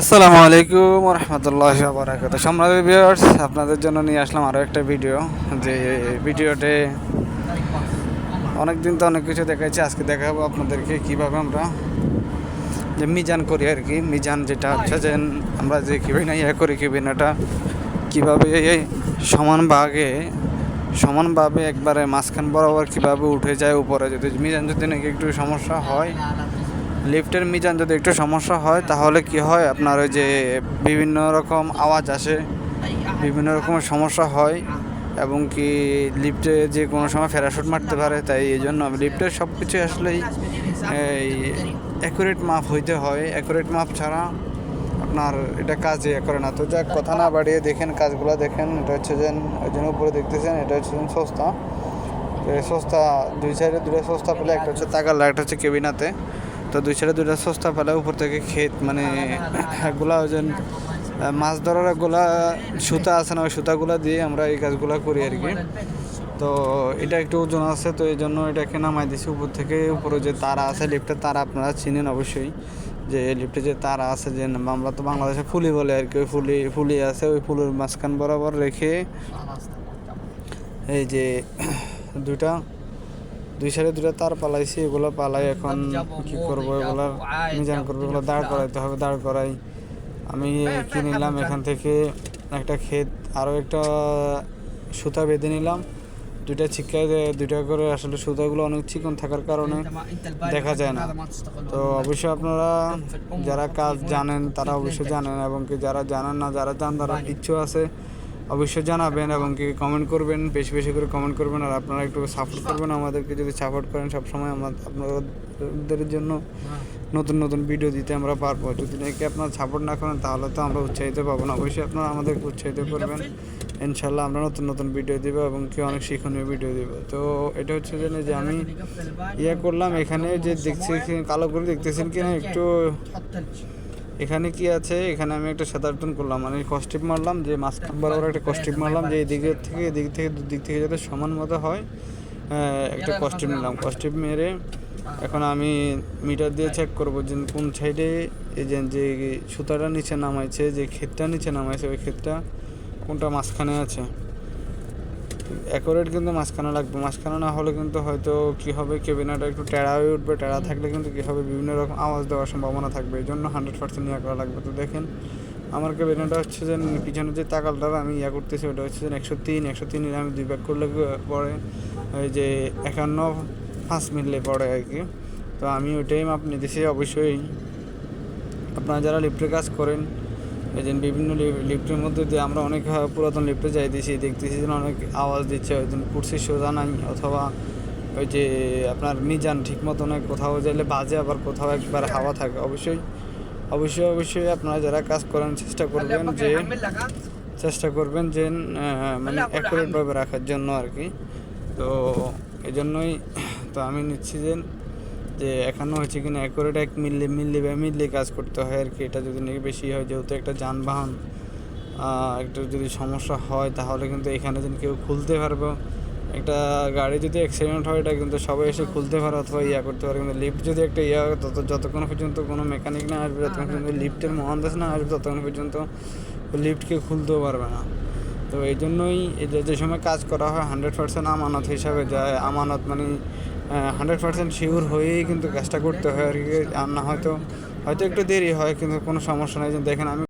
আসসালামু আলাইকুম রহমতুল্লাহ বারাকাত সম্রাট ভিউয়ার্স আপনাদের জন্য নিয়ে আসলাম আরও একটা ভিডিও যে ভিডিওতে অনেক দিন তো অনেক কিছু দেখাচ্ছি আজকে দেখাবো আপনাদেরকে কীভাবে আমরা যে মিজান করি আর কি। মিজান যেটা হচ্ছে যে আমরা যে কিবিনা ইয়ে করি, কিবিনাটা কীভাবে সমান ভাগে সমানভাবে একবারে মাঝখান বরাবর কীভাবে উঠে যায়, উপরে যদি মিজান যদি নাকি একটু সমস্যা হয় লিফটের মিজান যদি একটু সমস্যা হয়, তাহলে কি হয়? আপনার ওই যে বিভিন্ন রকম আওয়াজ আসে, বিভিন্ন রকমের সমস্যা হয় এবং কি লিফটে যে কোনো সময় প্যারাশুট মারতে পারে, তাই এই জন্য লিফটের সব কিছু আসলেই এই অ্যাকুরেট মাপ হইতে হয়। অ্যাকুরেট মাপ ছাড়া আপনার এটা কাজে করে না। তো যাক, কথা না বাড়িয়ে দেখেন, কাজগুলো দেখেন। এটা হচ্ছে যে ওই জন্য উপরে দেখতেছেন, এটা হচ্ছে যে সস্তা। সস্তা, দুই সাইডে দুটো সস্তা পেলে একটা হচ্ছে তাকাল্লা একটা হচ্ছে কেবিনাতে। তো দুই সাইডে দুইটা সস্তা পেলে উপর থেকে ক্ষেত মানে এগুলা ওই মাছ ধরার এগুলা সুতা আছে না, ওই সুতাগুলা দিয়ে আমরা এই কাজগুলো করি আর কি। তো এটা একটু ওজন আছে, তো এই জন্য এটাকে নামাই দিছি উপর থেকে। উপরে যে তারা আছে, লিফটের তারা আপনারা চিনেন অবশ্যই। যে লিফটে যে তারা আছে, যে আমরা তো বাংলাদেশে ফুলি বলে আর কি, ওই ফুলি ফুলি আছে, ওই ফুলের মাঝখান বরাবর রেখে এই যে দুটা দুই সাইডে দুটা তার পালাইছি, এগুলো পালাই এখন কি করব, এগুলো মিজান করব, এগুলো দাঁড় করাইতে হবে, দাঁড় করাই। আমি কি নিলাম, এখান থেকে একটা ক্ষেত, আরও একটা সুতা বেঁধে নিলাম। দুইটা ছিটকায় দুইটা করে আসলে সুতাগুলো অনেক চিকন থাকার কারণে দেখা যায় না। তো অবশ্যই আপনারা যারা কাজ জানেন, তারা অবশ্যই জানেন, এবং কি যারা জানেন না, যারা জান তারা ইচ্ছু আছে। অবশ্যই জানাবেন এবং কি কমেন্ট করবেন, বেশি বেশি করে কমেন্ট করবেন, আর আপনারা একটু সাপোর্ট করবেন আমাদেরকে যদি সাপোর্ট করেন সবসময় আমরা আপনাদের জন্য নতুন নতুন ভিডিও দিতে আমরা পারব। যদি নাকি আপনারা সাপোর্ট না করেন, তাহলে তো আমরা উৎসাহিত পাবো না। অবশ্যই আপনারা আমাদেরকে উৎসাহিত করবেন। ইনশাল্লাহ আমরা নতুন নতুন ভিডিও দিব এবং কি অনেক শিক্ষণীয় ভিডিও দিব। তো এটা হচ্ছে যে আমি ইয়ে করলাম, এখানে যে দেখছি কালো করে দেখতেছেন কিনা একটু এখানে কি আছে? এখানে আমি একটা সাদারটন করলাম মানে কস্টিপ মারলাম, যে মাঝখান বরাবর একটা কস্টিপ মারলাম, যে এদিক থেকে এদিক থেকে, দুদিক থেকে যাতে সমান মতো হয় একটা কস্টিপ নিলাম। কস্টিপ মেরে এখন আমি মিটার দিয়ে চেক করব যে কোন সাইডে এই যে যে সুতাটা নিচে নামাইছে, যে ক্ষেতটা নিচে নামাইছে, ওই ক্ষেতটা কোনটা মাঝখানে আছে। অ্যাকোরেট কিন্তু মাঝখানে লাগবে। মাঝখানে না হলে কিন্তু হয়তো কী হবে কেবিনাটা একটু টেড়া হয়ে উঠবে। টেড়া থাকলে কিন্তু কী হবে, বিভিন্ন রকম আওয়াজ দেওয়ার সম্ভাবনা থাকবে। এই জন্য হান্ড্রেড পার্সেন্ট ইয়া করা লাগবে। তো দেখেন, আমার কেবিনাটা হচ্ছে যে পিছনে যে তাকালটা আমি ইয়া করতেছি, ওটা হচ্ছে যে একশো তিন একশো তিন আমি দুই ব্যাগ করলে পরে ওই যে একান্ন পাঁচ মিললে পড়ে আর কি। তো আমি ওইটাই মাপ নিতেছি। অবশ্যই আপনারা যারা লিফটের কাজ করেন এই যে বিভিন্ন লিফটের মধ্যে দিয়ে আমরা অনেক পুরাতন লিফটে যাই দিয়েছি দেখতেছি যে অনেক আওয়াজ দিচ্ছে ওই জন্য কুর্সি সোজা নাই অথবা ওই যে আপনার মিজান ঠিক মতো নয় কোথাও যাইলে বাজে আবার কোথাও একবার হাওয়া থাকে। অবশ্যই অবশ্যই অবশ্যই আপনারা যারা কাজ করেন চেষ্টা করবেন যে চেষ্টা করবেন যে মানে অ্যাকুরেটভাবে রাখার জন্য আর কি। তো এই জন্যই তো আমি নিচ্ছি যে যে এখনও হচ্ছে কিনা অ্যাকুরেট এক মিললে মিললে বা মিললে কাজ করতে হয় আর কি। এটা যদি নাকি বেশি হয়, যেহেতু একটা যানবাহন একটা যদি সমস্যা হয়, তাহলে কিন্তু এখানে যদি কেউ খুলতে পারব। একটা গাড়ি যদি অ্যাক্সিডেন্ট হয়, এটা কিন্তু সবাই এসে খুলতে পারে অথবা ইয়া করতে পারে। কিন্তু লিফ্ট যদি একটা ইয়া হয়, তত যতক্ষণ পর্যন্ত কোনো মেকানিক না আসবে ততক্ষণ পর্যন্ত লিফ্টের মহান্দাস না আসবে, ততক্ষণ পর্যন্ত লিফটকে খুলতেও পারবে না। তো এই জন্যই যে সময় কাজ করা হয় হান্ড্রেড পার্সেন্ট আমানত হিসাবে যায়। আমানত মানে হান্ড্রেড পার্সেন্ট শিওর হয়েই কিন্তু কাজটা করতে হয় আর কি। আর না হয়তো হয়তো একটু দেরি হয়, কিন্তু কোনো সমস্যা নেই। দেখেন আমি